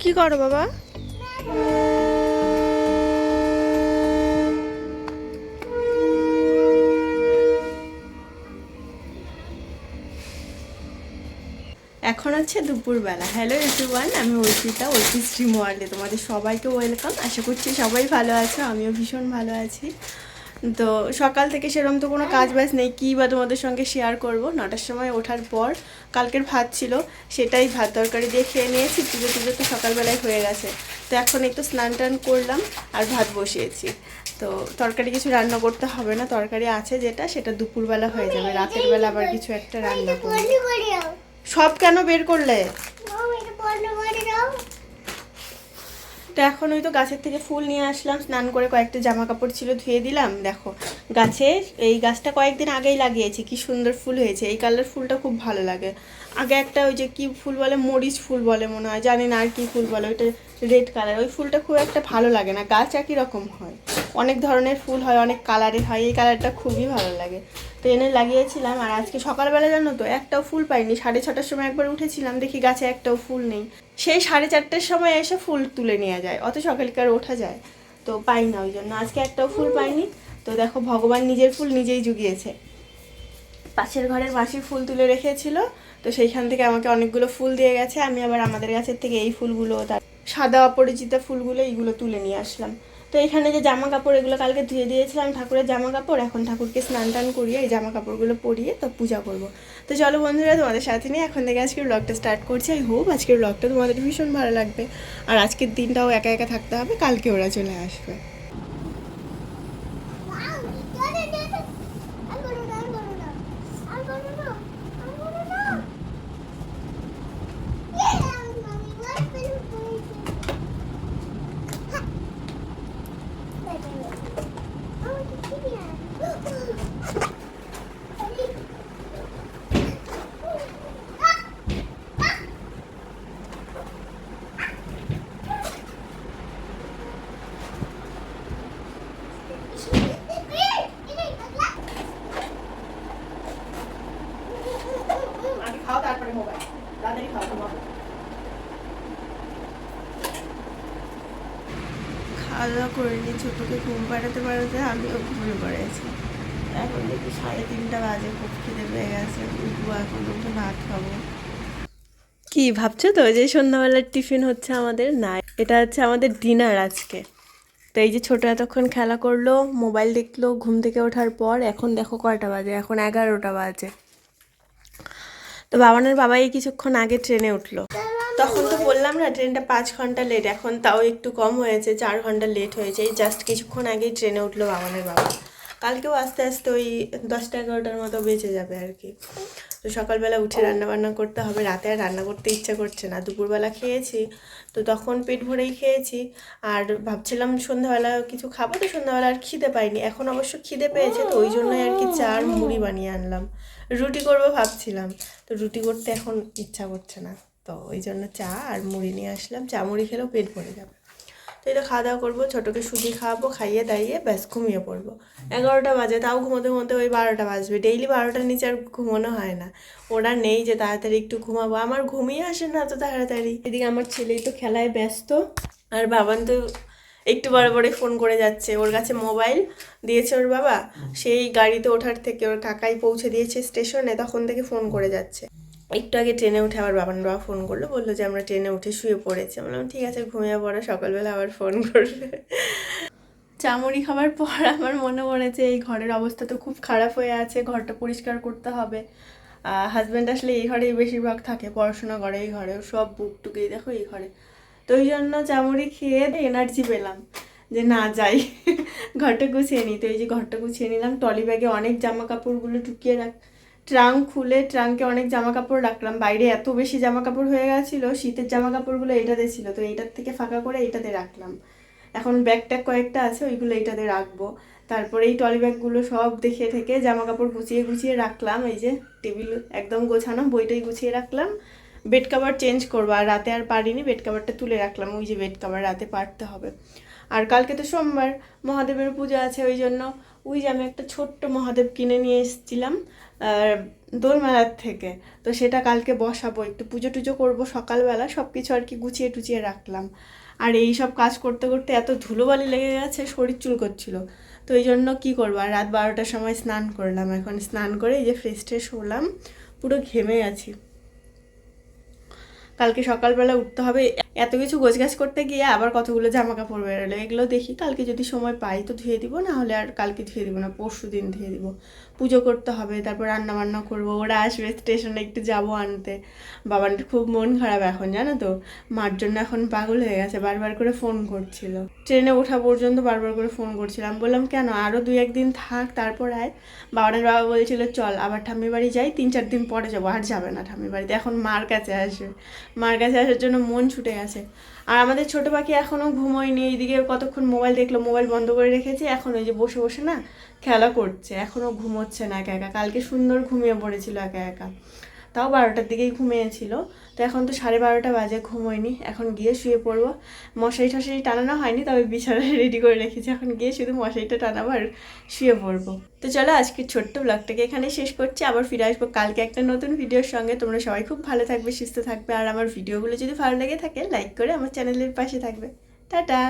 কি করো বাবা? এখন হচ্ছে দুপুরবেলা। হ্যালো এভরিওয়ান আমি অর্পিতা অর্পি স্ট্রিম ওয়ার্ল্ডে তোমাদের সবাইকে ওয়েলকাম আশা করছি সবাই ভালো আছো, আমিও ভীষণ ভালো আছি। তো সকাল থেকে সেরকম তো কোনো কাজ বাজ নেই কী বা তোমাদের সঙ্গে শেয়ার করব? নটার সময় ওঠার পর কালকের ভাত ছিল সেটাই ভাত তরকারি দিয়ে খেয়ে নিয়েছি পুজো টুজো তো সকালবেলায় হয়ে গেছে। তো এখন একটু স্নান টান করলাম আর ভাত বসিয়েছি। তো তরকারি কিছু রান্না করতে হবে না তরকারি আছে যেটা সেটা দুপুরবেলা হয়ে যাবে রাতের বেলা আবার কিছু একটা রান্না করব। সব কেন বের করলে? তো এখন ওই তো গাছের থেকে ফুল নিয়ে আসলাম, স্নান করে কয়েকটা জামা কাপড় ছিল ধুয়ে দিলাম, দেখো। গাছে এই গাছটা কয়েকদিন আগেই লাগিয়েছি, কি সুন্দর ফুল হয়েছে। এই কালার ফুলটা খুব ভালো লাগে। আগে একটা ওই যে কি ফুল বলে, মরিচ ফুল বলে মনে হয়, জানি না আর কি ফুল বলে, ওইটা রেড কালার ওই ফুলটা খুব একটা ভালো লাগে না, গাছ একই রকম হয়। অনেক ধরনের ফুল হয়, অনেক কালারের হয়, এই কালারটা খুবই ভালো লাগে। তো এনে লাগিয়েছিলাম আর আজকে সকালবেলা জানো তো, একটাও ফুল পাইনি। সাড়ে ছটার সময় একবার উঠেছিলাম, দেখি গাছে একটাও ফুল নেই। সেই সাড়ে চারটের সময় এসে ফুল তুলে নিয়ে যায়, অত সকালকার ওঠা যায়। তো পাই না ওই জন্য, আজকে একটাও ফুল পাইনি। তো দেখো, ভগবান নিজের ফুল নিজেই জুগিয়েছে। পাশের ঘরের মাসি ফুল তুলে রেখেছিল, তো সেইখান থেকে আমাকে অনেকগুলো ফুল দিয়ে গেছে। আমি আবার আমাদের গাছের থেকে এই ফুলগুলো, তার সাদা অপরিচিতা ফুলগুলো, এইগুলো তুলে নিয়ে আসলাম। তো এখানে যে জামা কাপড়, এগুলো কালকে ধুয়ে দিয়েছিলাম ঠাকুরের জামা কাপড়, এখন ঠাকুরকে স্নান টান করিয়ে এই জামা কাপড়গুলো পরিয়ে তো পূজা করব। তো চলো বন্ধুরা, তোমাদের সাথে নিয়ে এখন থেকে আজকের ব্লগটা স্টার্ট করছি। আই হোপ আজকের ব্লগটা তোমাদের ভীষণ ভালো লাগবে। আর আজকের দিনটাও একা একা থাকতে হবে, কালকে ওরা চলে আসবে আগে খাও তারপরে মোবাইল তাড়াতাড়ি খাও তোমাকে খাওয়া দাওয়া করে নিয়ে ছোটোকে ঘুম পাড়াতে পাড়াতে আমিও ঘুমিয়ে পড়েছি এখন দেখি সাড়ে তিনটা বাজে, খুব খিদে পেয়ে গেছে। উঠবো এখন, উঠে ভাত খাব। কি ভাবছ তো যে সন্ধ্যাবেলার টিফিন হচ্ছে আমাদের? না, এটা হচ্ছে আমাদের ডিনার আজকে। তো এই যে ছোটো এতক্ষণ খেলা করল, মোবাইল দেখল, ঘুম থেকে ওঠার পর, এখন দেখো কয়টা বাজে? এখন এগারোটা বাজে। তো বাবানের বাবাই কিছুক্ষণ আগে ট্রেনে উঠল। তখন তো বললাম না, ট্রেনটা পাঁচ ঘণ্টা লেট এখন তাও একটু কম হয়েছে, চার ঘণ্টা লেট হয়েছে, এই জাস্ট কিছুক্ষণ আগেই ট্রেনে উঠল বাবানের বাবা। কালকেও আস্তে আস্তে ওই দশটা এগারোটার মতো বেঁচে যাবে আর কি। তো সকালবেলা উঠে রান্না বান্না করতে হবে রাতে আর রান্না করতে ইচ্ছা করছে না। দুপুরবেলা খেয়েছি তো তখন পেট ভরেই খেয়েছি। আর ভাবছিলাম সন্ধ্যাবেলা কিছু খাব তো সন্ধ্যাবেলা আর খিদে পাইনি। এখন অবশ্য খিদে পেয়েছে তো ওই জন্যই আর কি চা আর মুড়ি বানিয়ে আনলাম। রুটি করব ভাবছিলাম তো রুটি করতে এখন ইচ্ছা করছে না। তো ওই জন্য চা আর মুড়ি নিয়ে আসলাম। চা মুড়ি খেলেও পেট ভরে যাবে। তো এটা খাওয়া দাওয়া করব, ছোটোকে সুজি খাওয়াবো, খাইয়ে দাইয়ে ব্যাস ঘুমিয়ে পড়ব। এগারোটা বাজে, তাও ঘুমোতে ঘুমোতে ওই বারোটা বাজবে। ডেইলি বারোটার নিচে আর ঘুমানো হয় না। ওরা নেই যে তাড়াতাড়ি একটু ঘুমাবো। আমার ঘুমিয়ে আসে না তো তাড়াতাড়ি। এদিকে আমার ছেলেই তো খেলায় ব্যস্ত, আর বাবান তো একটু বড় বড় ফোন করে যাচ্ছে। ওর কাছে মোবাইল দিয়েছে ওর বাবা। সেই গাড়িতে ওঠার থেকে ওর কাকাই পৌঁছে দিয়েছে স্টেশনে, তখন থেকে ফোন করে যাচ্ছে। একটু আগে ট্রেনে উঠে আবার বাবান বাবা ফোন করল, বলল যে আমরা ট্রেনে উঠে শুয়ে পড়েছি। বললাম, ঠিক আছে, ঘুমিয়ে পড়ো, সকালবেলা আবার ফোন করবে। চামড়ি খাবার পর আমার মনে পড়েছে, এই ঘরের অবস্থা তো খুব খারাপ হয়ে আছে, ঘরটা পরিষ্কার করতে হবে। হাজব্যান্ড আসলে এই ঘরেই বেশিরভাগ থাকে, পড়াশোনা করে এই ঘরে সব বুক টুকেই দেখো এই ঘরে। তো ওই জন্য চামড়ি খেয়ে এনার্জি পেলাম, যে না যাই, ঘরটা গুছিয়ে নিই তো এই যে ঘরটা গুছিয়ে নিলাম টলি ব্যাগে অনেক জামা কাপড়গুলো ঢুকিয়ে রাখ ট্রাঙ্ক খুলে ট্রাঙ্কে অনেক জামা কাপড় রাখলাম। বাইরে এত বেশি জামা কাপড় হয়ে গেছিল, শীতের জামা কাপড়গুলো এইটাতে ছিল, তো এইটার থেকে ফাঁকা করে এইটাতে রাখলাম। এখন ব্যাগ ট্যাগ কয়েকটা আছে, ওইগুলো এইটাতে রাখব। তারপরে এই টলি ব্যাগগুলো সব দেখে থেকে জামা কাপড় গুছিয়ে গুছিয়ে রাখলাম, এই যে টেবিল একদম গোছানো, বইটাই গুছিয়ে রাখলাম। বেড কাভার চেঞ্জ করব, আর রাতে আর পারিনি বেড কাভারটা তুলে রাখলাম, ওই যে বেড কাভার রাতে পারতে হবে। আর কালকে তো সোমবার, মহাদেবের পূজা আছে, ওই জন্য ওই যে আমি একটা ছোট্ট মহাদেব কিনে নিয়ে এসেছিলাম দোলমেলার থেকে। তো সেটা কালকে বসাবো, একটু পুজো টুজো করব সকালবেলা সব কিছু আর কি গুছিয়ে টুচিয়ে রাখলাম। আর এই সব কাজ করতে করতে এত ধুলোবালি লেগে গেছে, শরীর চুল করছিল। তো এই জন্য কী করব? আর রাত বারোটার সময় স্নান করলাম। এখন স্নান করে এই যে ফ্রেশ ট্রেশ হলাম, পুরো ঘেমে আছি। কালকে সকালবেলা উঠতে হবে। এত কিছু গোছগাছ করতে গিয়ে আবার কতগুলো জামা কাপড় বেরোলো, এগুলো দেখি। কালকে যদি সময় পাই তো ধুয়ে দিব, না হলে আর কালকে ধুয়ে দিব না পরশু দিন ধুয়ে দিব। পুজো করতে হবে, তারপর রান্না বান্না করব, ওরা আসবে স্টেশনে একটু যাব আনতে। বাবার খুব মন খারাপ এখন, জানো তো? মার জন্য এখন পাগল হয়ে গেছে, বারবার করে ফোন করছিল। ট্রেনে ওঠা পর্যন্ত বারবার করে ফোন করছিলাম, বললাম, কেন? আরও দুই একদিন থাক, তারপর আয়। বাবানের বাবা বলেছিল, চল, আবার ঠাম্মি বাড়ি যাই, তিন চার দিন পরে যাব, আর যাবে না ঠাম্মি বাড়িতে। এখন মার কাছে আসবে। মার কাছে আসার জন্য মন ছুটে গেছে। আর আমাদের ছোট পাখি এখনও ঘুমোয়নি, এইদিকে কতক্ষণ মোবাইল দেখল, মোবাইল বন্ধ করে রেখেছে, এখন ওই যে বসে বসে না খেলা করছে এখনও ঘুমোচ্ছে না একা একা, কালকে সুন্দর ঘুমিয়ে পড়েছিল একা একা। তাও বারোটার দিকেই ঘুমিয়েছিল। তো এখন তো সাড়ে বারোটা বাজে, ঘুমোয়নি। এখন গিয়ে শুয়ে পড়ব। মশারি টশারি টানানো হয়নি, তবে বিছানা রেডি করে রেখেছি। এখন গিয়ে শুধু মশারিটা টানাবো আর শুয়ে পড়ব। তো চলো আজকে ছোট্ট ব্লগটাকে এখানে শেষ করছি। আবার ফিরে আসব কালকে একটা নতুন ভিডিওর সঙ্গে। তোমরা সবাই খুব ভালো থাকবে, সুস্থ থাকবে। আর আমার ভিডিওগুলো যদি ভালো লেগে থাকে লাইক করে আমার চ্যানেলের পাশে থাকবে। টাটা!